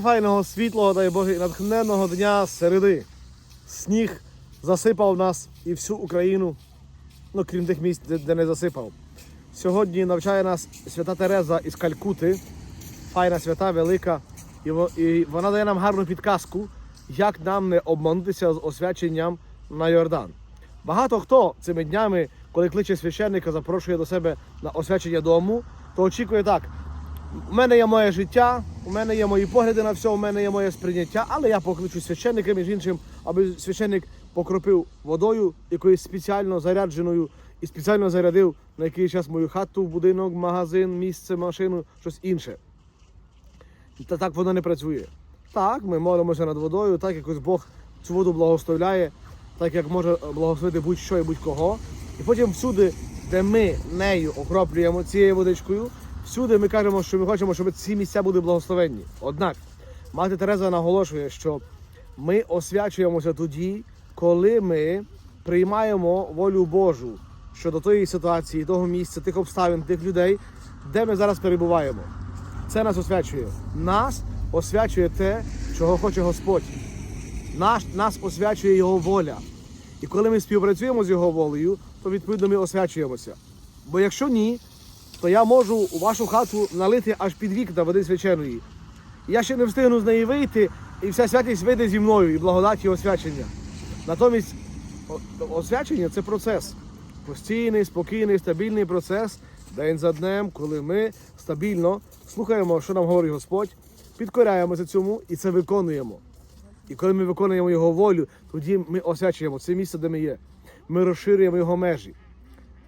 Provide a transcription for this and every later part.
Ой, файного світлого, дай Боже, і натхненного дня середи. Сніг засипав нас і всю Україну, ну крім тих місць, де, не засипав. Сьогодні навчає нас свята Тереза із Калькути. Файна свята, велика. І вона дає нам гарну підказку, як нам не обманутися з освяченням на Йордан. Багато хто цими днями, коли кличе священника, запрошує до себе на освячення дому, то очікує так: у мене є моє життя, у мене є мої погляди на все, у мене є моє сприйняття, але я покличу священника між іншим, аби священник покропив водою якоюсь спеціально зарядженою і спеціально зарядив на якийсь час мою хату, будинок, магазин, місце, машину, щось інше. Та так воно не працює. Так, ми молимося над водою, так якось Бог цю воду благословляє, так як може благословити будь-що і будь-кого. І потім всюди, де ми нею окроплюємо цією водичкою, всюди ми кажемо, що ми хочемо, щоб ці місця були благословенні. Однак, мати Тереза наголошує, що ми освячуємося тоді, коли ми приймаємо волю Божу щодо тої ситуації, того місця, тих обставин, тих людей, де ми зараз перебуваємо. Це нас освячує. Нас освячує те, чого хоче Господь. Наш, нас освячує Його воля. І коли ми співпрацюємо з Його волею, то відповідно ми освячуємося. Бо якщо ні, то я можу у вашу хату налити аж під вікна води свяченої. Я ще не встигну з неї вийти, і вся святість вийде зі мною, і благодать і освячення. Натомість освячення це процес. Постійний, спокійний, стабільний процес, день за днем, коли ми стабільно слухаємо, що нам говорить Господь, підкоряємося цьому і це виконуємо. І коли ми виконуємо його волю, тоді ми освячуємо це місце, де ми є. Ми розширюємо його межі.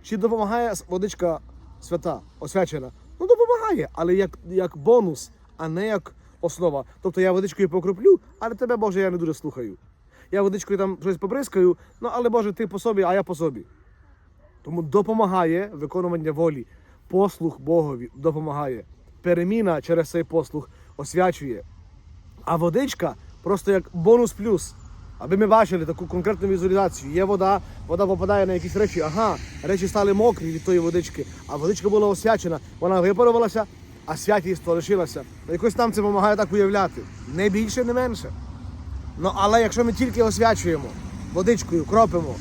Чи допомагає водичка свята, освячена? Ну, допомагає, але як, як бонус, а не як основа. Тобто я водичкою покроплю, але тебе, Боже, я не дуже слухаю. Я водичкою там щось побризкаю, ну але Боже, ти по собі, а я по собі. Тому допомагає виконування волі. Послух Богові допомагає. Переміна через цей послух освячує. А водичка просто як бонус плюс. Аби ми бачили таку конкретну візуалізацію. Є вода, вода попадає на якісь речі, ага, речі стали мокрі від тої водички, а водичка була освячена, вона випарувалася, а святість лишилася. Якось нам це допомагає так уявляти. Не більше, не менше. Ну але якщо ми тільки освячуємо водичкою, кропимо,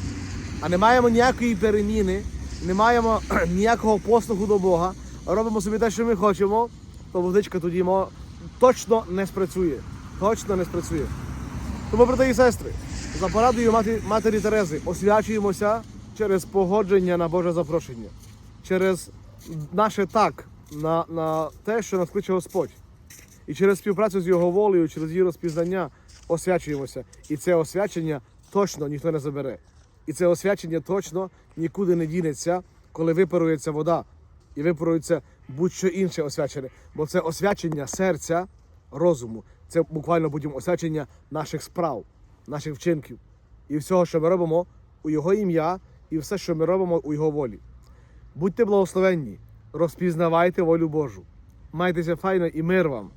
а не маємо ніякої переміни, не маємо ніякого послуху до Бога, робимо собі те, що ми хочемо, то водичка тоді точно не спрацює. Точно не спрацює. Тому, брати і сестри, за порадою мати, матері Терези освячуємося через погодження на Боже запрошення, через наше так на, на те, що нас кличе Господь. І через співпрацю з його волею, через її розпізнання освячуємося. І це освячення точно ніхто не забере. І це освячення точно нікуди не дінеться, коли випарується вода і випарується будь-що інше освячене. Бо це освячення серця, розуму. Це буквально будемо освячення наших справ, наших вчинків і всього, що ми робимо у Його ім'я, і все, що ми робимо у Його волі. Будьте благословенні, розпізнавайте волю Божу. Майтеся файно і мир вам.